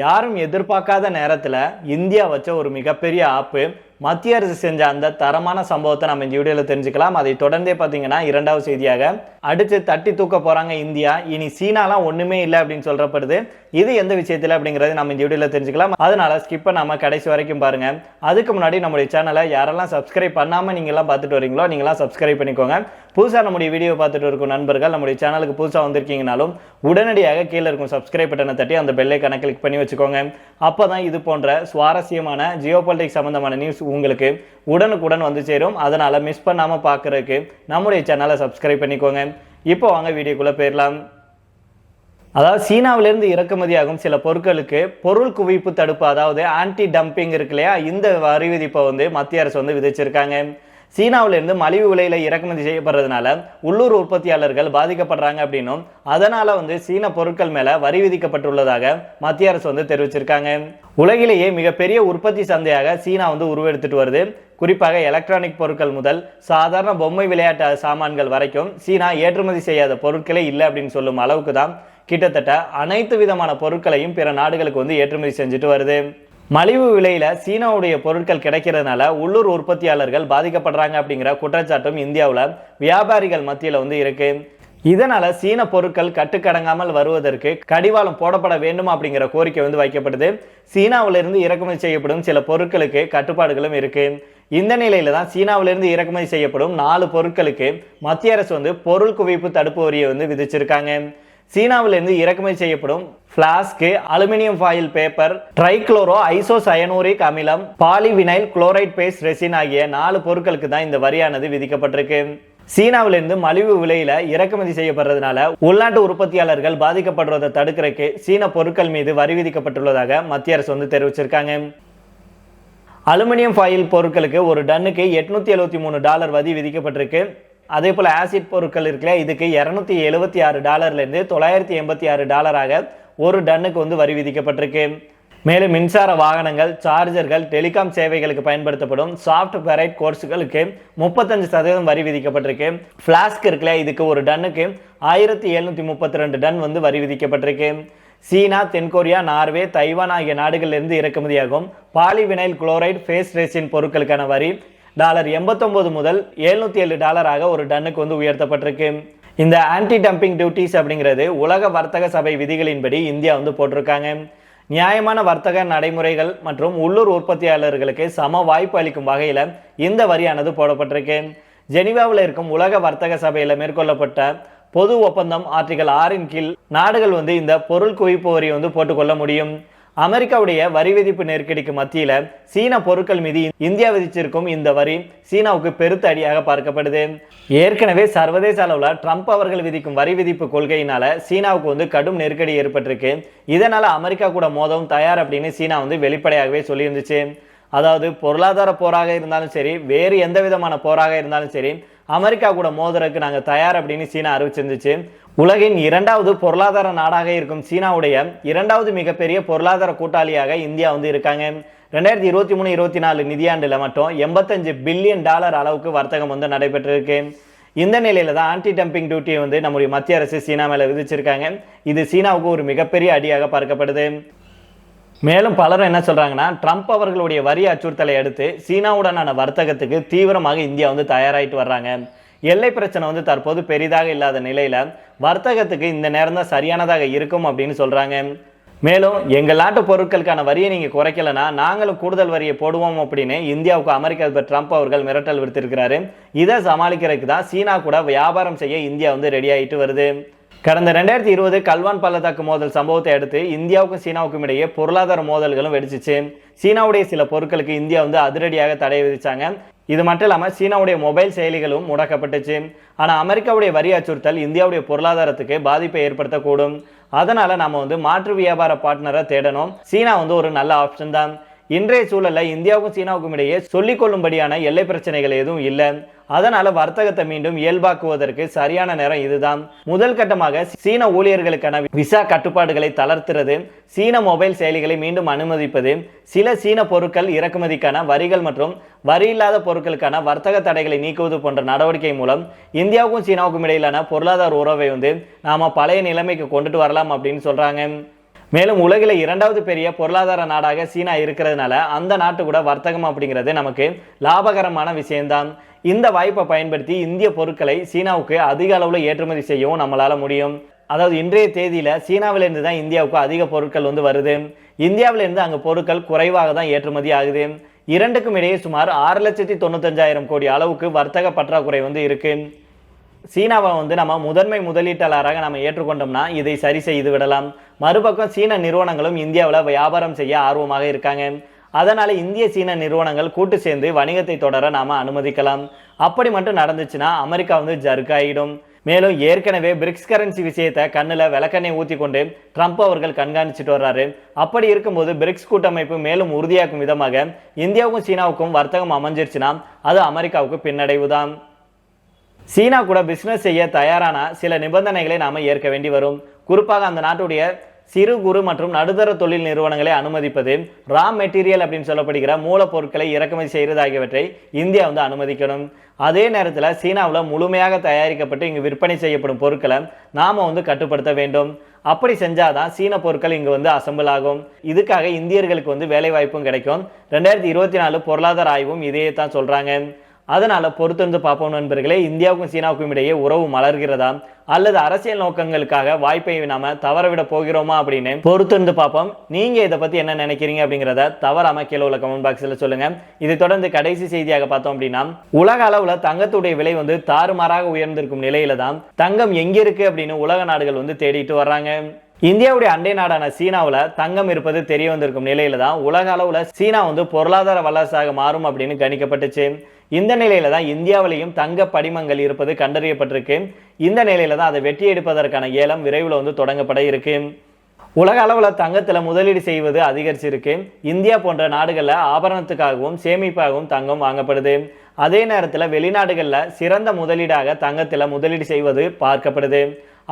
யாரும் எதிர்பார்க்காத நேரத்தில் இந்தியா வச்ச ஒரு மிகப்பெரிய ஆப்பு மத்திய அரசு செஞ்ச அந்த தரமான சம்பவத்தை நம்ம இந்த வீடியோவில் தெரிஞ்சுக்கலாம். அதை தொடர்ந்தே பார்த்தீங்கன்னா இரண்டாவது செய்தியாக அடித்து தட்டி தூக்க போகிறாங்க இந்தியா. இனி சீனாலாம் ஒன்றுமே இல்லை அப்படின்னு சொல்கிறப்படுது இது எந்த விஷயத்தில் அப்படிங்கிறது நம்ம இந்த வீடியோவில் தெரிஞ்சுக்கலாம். அதனால ஸ்கிப் நம்ம கடைசி வரைக்கும் பாருங்கள் அதுக்கு முன்னாடி நம்முடைய சேனலை யாரெல்லாம் சப்ஸ்கிரைப் பண்ணாமல் நீங்களாம் பார்த்துட்டு வரீங்களோ நீங்களாம் சப்ஸ்கிரைப் பண்ணிக்கோங்க. புதுசாக நம்முடைய வீடியோ பார்த்துட்டு இருக்கும் நண்பர்கள் நம்முடைய சேனலுக்கு புதுசாக வந்திருக்கீங்கனாலும் உடனடியாக கீழே இருக்கும் சப்ஸ்கிரைப் பட்டனை தட்டி அந்த பெல்லை கணக்கு கிளிக் பண்ணி வச்சுக்கோங்க. அப்போ தான் இது போன்ற சுவாரஸ்யமான ஜியோ சம்மந்தமான நியூஸ் உங்களுக்கு உடனுக்குடன் வந்து சேரும். அதனால் மிஸ் பண்ணாமல் பார்க்குறதுக்கு நம்முடைய சேனலை சப்ஸ்கிரைப் பண்ணிக்கோங்க. இப்போ வாங்க வீடியோக்குள்ளே போயிடலாம். அதாவது சீனாவிலிருந்து இறக்குமதியாகும் சில பொருட்களுக்கு பொருள் குவிப்பு தடுப்பு அதாவது ஆன்டி டம்பிங் இருக்கு இல்லையா? இந்த வரி விதிப்பை வந்து மத்திய அரசு வந்து விதிச்சிருக்காங்க. சீனாவிலிருந்து மலிவு விலையில் இறக்குமதி செய்யப்படுறதுனால உள்ளூர் உற்பத்தியாளர்கள் பாதிக்கப்படுறாங்க அப்படின்னும் அதனால் வந்து சீன பொருட்கள் மேலே வரி விதிக்கப்பட்டுள்ளதாக மத்திய அரசு வந்து தெரிவிச்சிருக்காங்க. உலகிலேயே மிகப்பெரிய உற்பத்தி சந்தையாக சீனா வந்து உருவெடுத்துட்டு வருது. குறிப்பாக எலக்ட்ரானிக் பொருட்கள் முதல் சாதாரண பொம்மை விளையாட்டு சாமான்கள் வரைக்கும் சீனா ஏற்றுமதி செய்யாத பொருட்களே இல்லை அப்படின்னு சொல்லும் அளவுக்கு தான் கிட்டத்தட்ட அனைத்து விதமான பொருட்களையும் பிற நாடுகளுக்கு வந்து ஏற்றுமதி செஞ்சுட்டு வருது. மலிவு விலையில சீனாவுடைய பொருட்கள் கிடைக்கிறதுனால உள்ளூர் உற்பத்தியாளர்கள் பாதிக்கப்படுறாங்க அப்படிங்கிற குற்றச்சாட்டும் இந்தியாவில் வியாபாரிகள் மத்தியில் வந்து இருக்கு. இதனால சீன பொருட்கள் கட்டுக்கடங்காமல் வருவதற்கு கடிவாளம் போடப்பட வேண்டும் அப்படிங்கிற கோரிக்கை வந்து வைக்கப்படுது. சீனாவிலிருந்து இறக்குமதி செய்யப்படும் சில பொருட்களுக்கு கட்டுப்பாடுகளும் இருக்கு. இந்த நிலையில தான் சீனாவிலிருந்து இறக்குமதி செய்யப்படும் நாலு பொருட்களுக்கு மத்திய அரசு வந்து பொருள் குவிப்பு தடுப்பு வரியை வந்து விதிச்சிருக்காங்க. சீனாவிலிருந்து இறக்குமதி செய்யப்படும் flask aluminium foil paper trichloro isocyanuric அமிலம் பாலிவினைல் குளோரைட் பேஸ்ட் ரெசின் ஆகிய நாலு பொருட்களுக்கு தான் இந்த வரியானது விதிக்கப்பட்டிருக்கு. சீனாவிலிருந்து மலிவு விலையில இறக்குமதி செய்யப்படுறதுனால உள்நாட்டு உற்பத்தியாளர்கள் பாதிக்கப்படுறதை தடுக்கிறதுக்கு சீன பொருட்கள் மீது வரி விதிக்கப்பட்டுள்ளதாக மத்திய அரசு வந்து தெரிவிச்சிருக்காங்க. அலுமினியம் ஃபாயில் பொருட்களுக்கு ஒரு டன்னுக்கு எட்நூத்தி எழுபத்தி மூணு டாலர் வரி விதிக்கப்பட்டிருக்கு. அதே போல் ஆசிட் பொருட்கள் இருக்குல்ல இதுக்கு இரநூத்தி எழுபத்தி ஆறு டாலர்லேருந்து தொள்ளாயிரத்தி எண்பத்தி ஆறு டாலராக ஒரு டன்னுக்கு வந்து வரி விதிக்கப்பட்டிருக்கு. மேலும் மின்சார வாகனங்கள் சார்ஜர்கள் டெலிகாம் சேவைகளுக்கு பயன்படுத்தப்படும் சாஃப்ட் வெரைட் கோர்ஸுகளுக்கு முப்பத்தஞ்சு சதவீதம் வரி விதிக்கப்பட்டிருக்கு. ஃப்ளாஸ்க் இருக்குல்ல இதுக்கு ஒரு டன்னுக்கு ஆயிரத்தி எழுநூற்றி முப்பத்தி ரெண்டு டன் வந்து வரி விதிக்கப்பட்டிருக்கு. சீனா தென்கொரியா நார்வே தைவான் ஆகிய நாடுகளிலிருந்து இறக்குமதியாகும் பாலிவினைல் குளோரைட் ஃபேஸ் ரேசின் பொருட்களுக்கான வரி டாலர் எண்பத்தொம்போது முதல் எழுநூத்தி ஏழு டாலராக ஒரு டன்னுக்கு வந்து உயர்த்தப்பட்டிருக்கு. இந்த ஆன்டி டம்பிங் டியூட்டிஸ் அப்படிங்கிறது உலக வர்த்தக சபை விதிகளின்படி இந்தியா வந்து போட்டிருக்காங்க. நியாயமான வர்த்தக நடைமுறைகள் மற்றும் உள்ளூர் உற்பத்தியாளர்களுக்கு சம வாய்ப்பு அளிக்கும் வகையில் இந்த வரியானது போடப்பட்டிருக்கு. ஜெனிவாவில் இருக்கும் உலக வர்த்தக சபையில் மேற்கொள்ளப்பட்ட பொது ஒப்பந்தம் ஆர்டிகல் ஆறின் கீழ் நாடுகள் வந்து இந்த பொருள் குவிப்பு வரியை வந்து போட்டுக்கொள்ள முடியும். அமெரிக்காவுடைய வரி விதிப்பு நெருக்கடிக்கு மத்தியில் சீன பொருட்கள் மீது இந்தியா விதிச்சிருக்கும் இந்த வரி சீனாவுக்கு பெருத்த அடியாக பார்க்கப்படுது. ஏற்கனவே சர்வதேச அளவில் ட்ரம்ப் அவர்கள் விதிக்கும் வரி விதிப்பு கொள்கையினால சீனாவுக்கு வந்து கடும் நெருக்கடி ஏற்பட்டிருக்கு. இதனால அமெரிக்கா கூட மோதவும் தயார் அப்படின்னு சீனா வந்து வெளிப்படையாகவே சொல்லியிருந்துச்சு. அதாவது பொருளாதார போராக இருந்தாலும் சரி வேறு எந்த விதமான போராக இருந்தாலும் சரி அமெரிக்கா கூட மோதுறதுக்கு நாங்கள் தயார் அப்படின்னு சீனா அறிவிச்சிருந்துச்சு. உலகின் இரண்டாவது பொருளாதார நாடாக இருக்கும் சீனாவுடைய இரண்டாவது மிகப்பெரிய பொருளாதார கூட்டாளியாக இந்தியா வந்து இருக்காங்க. ரெண்டாயிரத்தி இருபத்தி மூணு இருபத்தி நாலு நிதியாண்டில் மட்டும் எண்பத்தஞ்சு பில்லியன் டாலர் அளவுக்கு வர்த்தகம் வந்து நடைபெற்றிருக்கு. இந்த நிலையில தான் ஆன்டி டம்பிங் டியூட்டியை வந்து நம்முடைய மத்திய அரசு சீனா மேலே விதிச்சிருக்காங்க. இது சீனாவுக்கு ஒரு மிகப்பெரிய அடியாக பார்க்கப்படுது. மேலும் பலரும் என்ன சொல்கிறாங்கன்னா ட்ரம்ப் அவர்களுடைய வரி அச்சுறுத்தலை அடுத்து சீனாவுடனான வர்த்தகத்துக்கு தீவிரமாக இந்தியா வந்து தயாராகிட்டு வர்றாங்க. எல்லை பிரச்சனை வந்து தற்போது பெரிதாக இல்லாத நிலையில் வர்த்தகத்துக்கு இந்த நேரம் தான் சரியானதாக இருக்கும் அப்படின்னு சொல்கிறாங்க மேலும் எங்கள் நாட்டு பொருட்களுக்கான வரியை நீங்கள் குறைக்கலனா நாங்களும் கூடுதல் வரியை போடுவோம் அப்படின்னு இந்தியாவுக்கு அமெரிக்க அதிபர் ட்ரம்ப் அவர்கள் மிரட்டல் விடுத்திருக்கிறாரு. இதை சமாளிக்கிறதுக்கு தான் சீனா கூட வியாபாரம் செய்ய இந்தியா வந்து ரெடி ஆகிட்டு வருது. கடந்த ரெண்டாயிரத்தி இருபது கல்வான் பள்ளத்தாக்கு மோதல் சம்பவத்தை அடுத்து இந்தியாவுக்கும் சீனாவுக்கும் இடையே பொருளாதார மோதல்களும் வெடிச்சிச்சு. சீனாவுடைய சில பொருட்களுக்கு இந்தியா வந்து அதிரடியாக தடை விதிச்சாங்க. இது மட்டும் இல்லாமல் சீனாவுடைய மொபைல் செயலிகளும் முடக்கப்பட்டுச்சு. ஆனால் அமெரிக்காவுடைய வரி அச்சுறுத்தல் இந்தியாவுடைய பொருளாதாரத்துக்கு பாதிப்பை ஏற்படுத்தக்கூடும். அதனால் நம்ம வந்து மாற்று வியாபார பார்ட்னரை தேடணும். சீனா வந்து ஒரு நல்ல ஆப்ஷன் தான். இன்றைய சூழலில் இந்தியாவுக்கும் சீனாவுக்கும் இடையே சொல்லிக்கொள்ளும்படியான எல்லை பிரச்சனைகள் எதுவும் இல்லை. அதனால வர்த்தகத்தை மீண்டும் இயல்பாக்குவதற்கு சரியான நேரம் இதுதான். முதல் கட்டமாக சீன ஊழியர்களுக்கான விசா கட்டுப்பாடுகளை தளர்த்துறது சீன மொபைல் செயலிகளை மீண்டும் அனுமதிப்பது சில சீன பொருட்கள் இறக்குமதிக்கான வரிகள் மற்றும் வரி இல்லாத பொருட்களுக்கான வர்த்தக தடைகளை நீக்குவது போன்ற நடவடிக்கை மூலம் இந்தியாவுக்கும் சீனாவுக்கும் இடையிலான பொருளாதார உறவை வந்து நாம பழைய நிலைமைக்கு கொண்டுட்டு வரலாம் அப்படின்னு சொல்றாங்க. மேலும் உலகில் இரண்டாவது பெரிய பொருளாதார நாடாக சீனா இருக்கிறதுனால அந்த நாட்டு கூட வர்த்தகம் அப்படிங்கிறது நமக்கு லாபகரமான விஷயம்தான். இந்த வாய்ப்பை பயன்படுத்தி இந்திய பொருட்களை சீனாவுக்கு அதிக அளவில் ஏற்றுமதி செய்யவும் நம்மளால் முடியும். அதாவது இன்றைய தேதியில் சீனாவிலிருந்து தான் இந்தியாவுக்கு அதிக பொருட்கள் வந்து வருது. இந்தியாவிலிருந்து அங்கே பொருட்கள் குறைவாக தான் ஏற்றுமதி ஆகுது. இரண்டுக்கும் இடையே சுமார் ஆறு லட்சத்தி தொண்ணூத்தஞ்சாயிரம் கோடி அளவுக்கு வர்த்தக பற்றாக்குறை வந்து இருக்குது சீனாவை வந்து நம்ம முதன்மை முதலீட்டாளராக நம்ம ஏற்றுக்கொண்டோம்னா இதை சரி செய்து விடலாம். மறுபக்கம் சீன நிறுவனங்களும் இந்தியாவில் வியாபாரம் செய்ய ஆர்வமாக இருக்காங்க. அதனால் இந்திய சீன நிறுவனங்கள் கூட்டு சேர்ந்து வணிகத்தை தொடர நாம் அனுமதிக்கலாம். அப்படி மட்டும் நடந்துச்சுன்னா அமெரிக்கா வந்து ஜர்க்காயிடும். மேலும் ஏற்கனவே பிரிக்ஸ் கரன்சி விஷயத்தை கண்ணில் விளக்கெண்ணெய் ஊற்றி கொண்டு ட்ரம்ப் அவர்கள் கண்காணிச்சுட்டு வர்றாரு. அப்படி இருக்கும்போது பிரிக்ஸ் கூட்டமைப்பு மேலும் உறுதியாக்கும் விதமாக இந்தியாவுக்கும் சீனாவுக்கும் வர்த்தகம் அமைஞ்சிருச்சுன்னா அது அமெரிக்காவுக்கு பின்னடைவு தான் சீனா கூட பிஸ்னஸ் செய்ய தயாரான சில நிபந்தனைகளை நாம் ஏற்க வேண்டி வரும். குறிப்பாக அந்த நாட்டுடைய சிறு குறு மற்றும் நடுத்தர தொழில் நிறுவனங்களை அனுமதிப்பது ரா மெட்டீரியல் அப்படின்னு சொல்லப்படுகிற மூலப்பொருட்களை இறக்குமதி செய்கிறது ஆகியவற்றை இந்தியா வந்து அனுமதிக்கணும். அதே நேரத்தில் சீனாவில் முழுமையாக தயாரிக்கப்பட்டு இங்கு விற்பனை செய்யப்படும் பொருட்களை நாம் வந்து கட்டுப்படுத்த வேண்டும். அப்படி செஞ்சாதான் சீன பொருட்கள் இங்கு வந்து அசம்பிள் ஆகும். இதுக்காக இந்தியர்களுக்கு வந்து வேலைவாய்ப்பும் கிடைக்கும். ரெண்டாயிரத்தி இருபத்தி நாலு பொருளாதார ஆய்வும் இதையே தான் சொல்கிறாங்க அதனால் பொறுத்திருந்து பார்ப்போம் நண்பர்களே. இந்தியாவுக்கும் சீனாவுக்கும் இடையே உறவு மலர்கிறதா? அல்லது அரசியல் நோக்கங்களுக்காக வாய்ப்பை நாம தவறவிட போகிறோமா அப்படின்னு பொறுத்திருந்து பார்ப்போம். நீங்க இதை பத்தி என்ன நினைக்கிறீங்க அப்படிங்கிறத தவறாம கீழே உள்ள கமெண்ட் பாக்ஸ்ல சொல்லுங்க. இதை தொடர்ந்து கடைசி செய்தியாக பார்த்தோம் அப்படின்னா உலக அளவுல தங்கத்துடைய விலை வந்து தாறுமாறாக உயர்ந்திருக்கும் நிலையில தான் தங்கம் எங்க இருக்கு அப்படின்னு உலக நாடுகள் வந்து தேடிட்டு வர்றாங்க. இந்தியாவுடைய அண்டை நாடான சீனாவில் தங்கம் இருப்பது தெரிய வந்திருக்கும் நிலையில தான் உலக அளவில் சீனா வந்து பொருளாதார வல்லரசாக மாறும் அப்படின்னு கணிக்கப்பட்டுச்சு. இந்த நிலையில தான் இந்தியாவிலையும் தங்க படிமங்கள் இருப்பது கண்டறியப்பட்டிருக்கு. இந்த நிலையில தான் அதை வெட்டி எடுப்பதற்கான ஏலம் விரைவில் வந்து தொடங்கப்பட இருக்கு. உலக அளவில் தங்கத்தில் முதலீடு செய்வது அதிகரிச்சிருக்கு. இந்தியா போன்ற நாடுகளில் ஆபரணத்துக்காகவும் சேமிப்பாகவும் தங்கம் வாங்கப்படுது. அதே நேரத்தில் வெளிநாடுகளில் சிறந்த முதலீடாக தங்கத்தில் முதலீடு செய்வது பார்க்கப்படுது.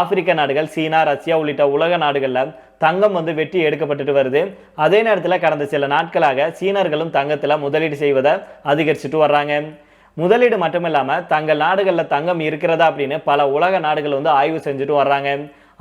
ஆப்பிரிக்க நாடுகள் சீனா ரஷ்யா உள்ளிட்ட உலக நாடுகளில் தங்கம் வந்து வெட்டி எடுக்கப்பட்டுட்டு வருது. அதே நேரத்தில் கடந்த சில நாட்களாக சீனர்களும் தங்கத்தில் முதலீடு செய்வதை அதிகரிச்சுட்டு வர்றாங்க. முதலீடு மட்டும் இல்லாமல் தங்கள் நாடுகளில் தங்கம் இருக்கிறதா அப்படின்னு பல உலக நாடுகள் வந்து ஆய்வு செஞ்சுட்டு வர்றாங்க.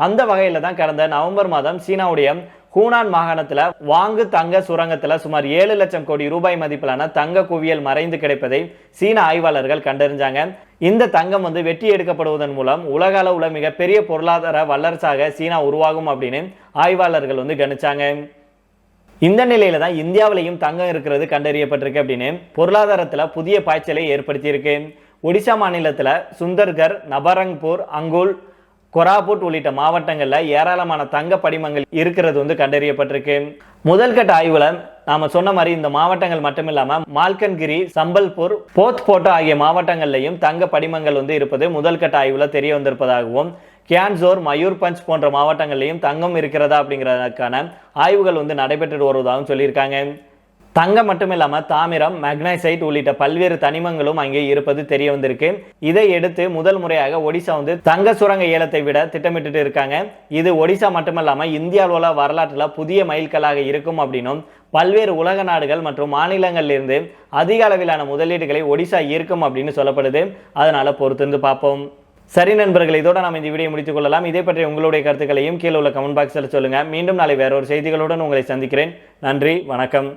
அந்த வகையில் தான் கடந்த நவம்பர் மாதம் சீனாவுடைய ஹூனான் மாகாணத்தில் வாங்கு தங்க சுரங்கத்தில் சுமார் ஏழு லட்சம் கோடி ரூபாய் மதிப்பிலான தங்க குவியல் மறைந்து கிடைப்பதை சீன ஆய்வாளர்கள் கண்டறிஞ்சாங்க. இந்த தங்கம் வந்து வெட்டி எடுக்கப்படுவதன் மூலம் உலக அளவுல மிகப்பெரிய பொருளாதார வல்லரசாக சீனா உருவாகும் அப்படின்னு ஆய்வாளர்கள் வந்து கணிச்சாங்க. இந்த நிலையில தான் இந்தியாவிலையும் தங்கம் இருக்கிறது கண்டறியப்பட்டிருக்கு அப்படின்னு பொருளாதாரத்தில் புதிய பாய்ச்சலை ஏற்படுத்தியிருக்கு. ஒடிசா மாநிலத்தில் சுந்தர்கர் நபரங்பூர் அங்குல் கொராபுட் உள்ளிட்ட மாவட்டங்களில் ஏராளமான தங்க படிமங்கள் இருக்கிறது வந்து கண்டறியப்பட்டிருக்கு. முதல்கட்ட ஆய்வில் நாம் நாம சொன்ன மாதிரி இந்த மாவட்டங்கள் மட்டும் மால்கன்கிரி சம்பல்பூர் போத் போட்டோ ஆகிய மாவட்டங்கள்லையும் தங்க படிமங்கள் வந்து இருப்பது முதல் கட்ட தெரிய வந்திருப்பதாகவும் கியான்சோர் மயூர்பஞ்ச் போன்ற மாவட்டங்கள்லையும் தங்கம் இருக்கிறதா அப்படிங்கிறதுக்கான ஆய்வுகள் வந்து நடைபெற்று வருவதாகவும் சொல்லியிருக்காங்க. தங்கம் மட்டும் இல்லாமல் தாமிரம் மக்னைசைட் உள்ளிட்ட பல்வேறு தனிமங்களும் அங்கே இருப்பது தெரிய வந்திருக்கு. இதை எடுத்து முதல் முறையாக ஒடிசா வந்து தங்க சுரங்க ஏலத்தை விட திட்டமிட்டு இருக்காங்க. இது ஒடிசா மட்டுமல்லாமல் இந்தியாவில் வரலாற்றில் புதிய மைல்கல்லாக இருக்கும் அப்படின்னும் பல்வேறு உலக நாடுகள் மற்றும் மாநிலங்களிலிருந்து அதிக அளவிலான முதலீடுகளை ஒடிசா ஈர்க்கும் அப்படின்னு சொல்லப்படுது. அதனால் பொறுத்திருந்து பார்ப்போம். சரி நண்பர்கள் இதோட நாம் இந்த வீடியோ முடித்துக் கொள்ளலாம். இதை பற்றி உங்களுடைய கருத்துக்களையும் கீழே உள்ள கமெண்ட் பாக்ஸில் சொல்லுங்கள் மீண்டும் நாளை வேறொரு செய்திகளுடன் உங்களை சந்திக்கிறேன். நன்றி வணக்கம்.